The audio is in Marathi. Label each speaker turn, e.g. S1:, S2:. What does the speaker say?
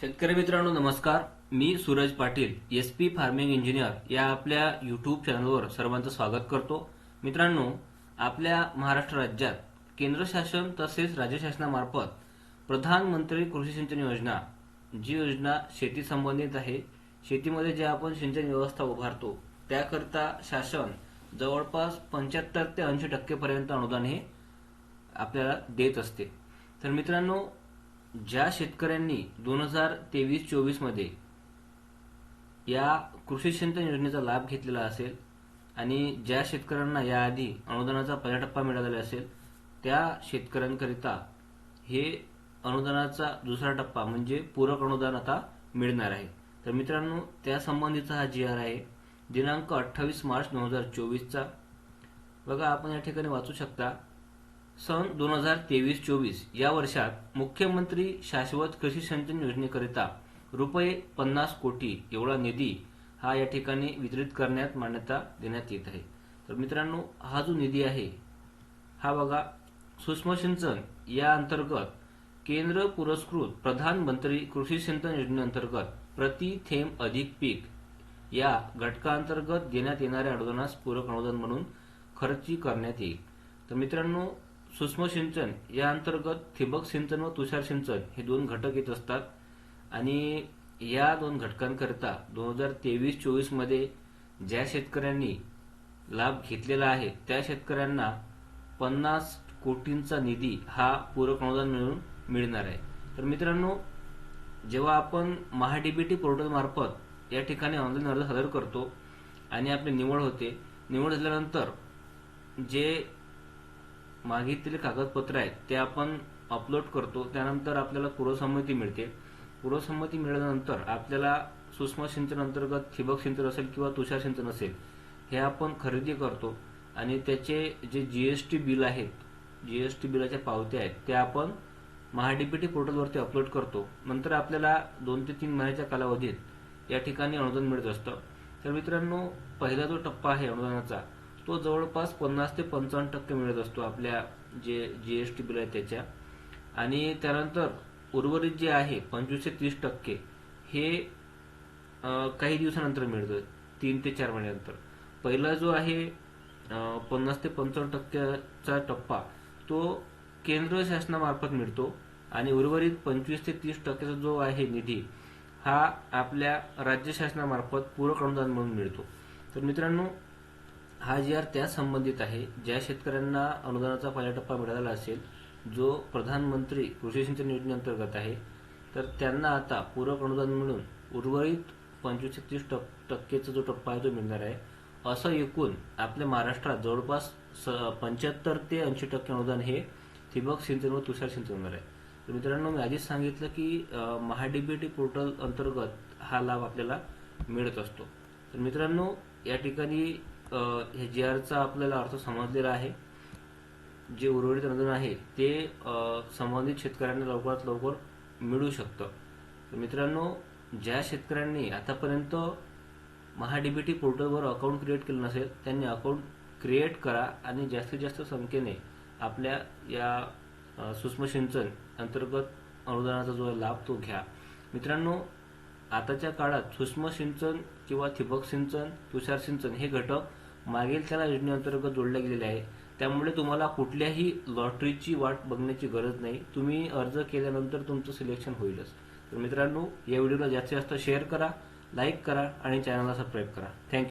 S1: शेतकरी मित्रांनो नमस्कार. मी Suraj Patil S P farming engineer या आपल्या यूट्यूब चॅनलवर सर्वांचं स्वागत करतो. मित्रांनो आपल्या महाराष्ट्र राज्यात केंद्र शासन तसेच राज्य शासनामार्फत प्रधानमंत्री कृषी सिंचन योजना जी योजना शेती संबंधित आहे शेतीमध्ये जे आपण सिंचन व्यवस्था उभारतो त्याकरता शासन जवळपास पंच्याहत्तर ते ऐंशी टक्केपर्यंत अनुदान हे आपल्याला देत असते. तर मित्रांनो ज्या शेतकऱ्यांनी दोन हजार तेवीस चोवीसमध्ये या कृषी सिंचन योजनेचा लाभ घेतलेला असेल आणि ज्या शेतकऱ्यांना याआधी अनुदानाचा पहिला टप्पा मिळालेला असेल त्या शेतकऱ्यांकरिता हे अनुदानाचा दुसरा टप्पा म्हणजे पूरक अनुदान आता मिळणार आहे. तर मित्रांनो त्या संबंधीचा हा जी आर आहे दिनांक अठ्ठावीस मार्च दोन हजार चोवीसचा बघा आपण या ठिकाणी वाचू शकता. सन दोन हजार तेवीस चोवीस या वर्षात मुख्यमंत्री शाश्वत कृषी सिंचन योजनेकरिता रुपये पन्नास कोटी एवढा निधी हा या ठिकाणी वितरित करण्यात मान्यता देण्यात येत आहे. तर मित्रांनो हा जो निधी आहे हा बघा सूक्ष्म सिंचन या अंतर्गत केंद्र पुरस्कृत प्रधानमंत्री कृषी सिंचन योजनेअंतर्गत प्रति थेंब अधिक पीक या घटकाअंतर्गत देण्यात येणाऱ्या अनुदानास पूरक अनुदान म्हणून खर्ची करण्यात येईल. तर मित्रांनो सूक्ष्म सिंचन या अंतर्गत ठिबक सिंचन व तुषार सिंचन हे दोन घटक येत असतात. आणि या दोन घटकांकरिता दोन हजार तेवीस चोवीसमध्ये ज्या शेतकऱ्यांनी लाभ घेतलेला आहे त्या शेतकऱ्यांना पन्नास कोटींचा निधी हा पूरक अनुदान मिळून मिळणार आहे. तर मित्रांनो जेव्हा आपण महाडीबीटी पोर्टलमार्फत या ठिकाणी ऑनलाईन अर्ज सादर करतो आणि आपली निवड होते निवड झाल्यानंतर जे मागितलेले कागदपत्र आहेत ते आपण अपलोड करतो. त्यानंतर आपल्याला पूर्वसंमती मिळते. पूर्वसंमती मिळाल्यानंतर आपल्याला सूक्ष्म सिंचन अंतर्गत ठिबक सिंचन असेल किंवा तुषार सिंचन असेल हे आपण खरेदी करतो. आणि त्याचे जे जीएसटी बिल आहेत जीएसटी बिलाच्या पावत्या आहेत त्या आपण महाडीपीटी पोर्टलवरती अपलोड करतो. नंतर आपल्याला दोन ते तीन महिन्याच्या कालावधीत या ठिकाणी अनुदान मिळत असतं. तर मित्रांनो पहिला जो टप्पा आहे अनुदानाचा तो जवळपास पन्नास ते पंचावन्न टक्के मिळत असतो आपल्या जे जी एस टी बिल आहे त्याच्या. आणि त्यानंतर उर्वरित जे आहे पंचवीस ते तीस टक्के हे काही दिवसानंतर मिळतं तीन ते चार महिन्यानंतर. पहिला जो आहे पन्नास ते पंचावन्न टक्क्याचा टप्पा तो केंद्र शासनामार्फत मिळतो. आणि उर्वरित पंचवीस ते तीस टक्क्याचा जो आहे निधी हा आपल्या राज्य शासनामार्फत पूरक अनुदान म्हणून मिळतो. तर मित्रांनो हा जी आर त्या संबंधित आहे ज्या शेतकऱ्यांना अनुदानाचा पहिला टप्पा मिळाला असेल जो प्रधानमंत्री कृषी सिंचन योजनेअंतर्गत आहे तर त्यांना आता पूरक अनुदान मिळून उर्वरित पंचवीस ते तीस टक्केचा जो टप्पा आहे तो मिळणार आहे. असं एकूण आपल्या महाराष्ट्रात जवळपास पंच्याहत्तर ते ऐंशी टक्के अनुदान हे ठिबक सिंचन व तुषार सिंचन होणार आहे. तर मित्रांनो मी आधीच सांगितलं की महाडीबीटी पोर्टल अंतर्गत हा लाभ आपल्याला मिळत असतो. तर मित्रांनो या ठिकाणी हे जे आरचा आपल्याला अर्थ समजलेला आहे जे उर्वरित अनुदान आहे ते संबंधित शेतकऱ्यांना लवकरात लवकर मिळू शकतं. तर मित्रांनो ज्या शेतकऱ्यांनी आतापर्यंत महाडीबीटी पोर्टलवर अकाउंट क्रिएट केलं नसेल त्यांनी अकाउंट क्रिएट करा आणि जास्तीत जास्त संख्येने आपल्या या सूक्ष्म सिंचन अंतर्गत अनुदानाचा जो आहे लाभ तो घ्या. मित्रांनो आताच्या काळात सूक्ष्म सिंचन किंवा ठिबक सिंचन तुषार सिंचन हे घटक मागील त्याला योजनेअंतर्गत जोडले गेलेले आहे त्यामुळे तुम्हाला कुठल्याही लॉटरीची वाट बघण्याची गरज नाही. तुम्ही अर्ज केल्यानंतर तुमचं सिलेक्शन होईलच. तर मित्रांनो या व्हिडिओला जास्तीत जास्त शेअर करा लाईक करा आणि चॅनलला सबस्क्राईब करा. थँक्यू